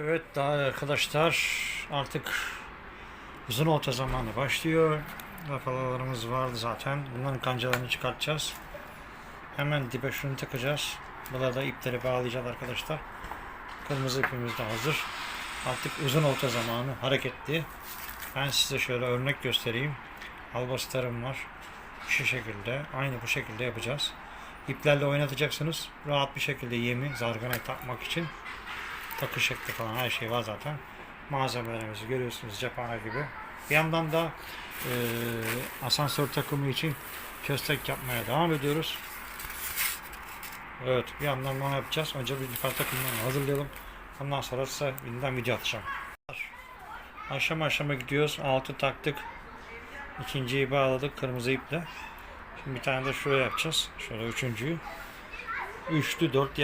Evet daha arkadaşlar artık uzun orta zamanı başlıyor. Rafalarımız vardı zaten. Bunların kancalarını çıkartacağız. Hemen dibe şunu takacağız. Burada da ipleri bağlayacağız arkadaşlar. Kırmızı ipimiz de hazır. Artık uzun orta zamanı hareketli. Ben size şöyle örnek göstereyim. Albastarım var. Şu şekilde. Aynı bu şekilde yapacağız. İplerle oynatacaksınız. Rahat bir şekilde yemi zargana takmak için takı şekli falan her şey var zaten. Malzemelerimizi görüyorsunuz cephane gibi. Bir yandan da e, asansör takımı için köstek yapmaya devam ediyoruz. Evet bir yandan bunu yapacağız. Önce bir yukarı takımlarını hazırlayalım. Ondan sonra size yeniden video atacağım. Aşama aşama gidiyoruz. Altı taktık. İkinciyi bağladık kırmızı iple. Şimdi bir tane de şuraya yapacağız. Şöyle üçüncüyü. Üçlü dört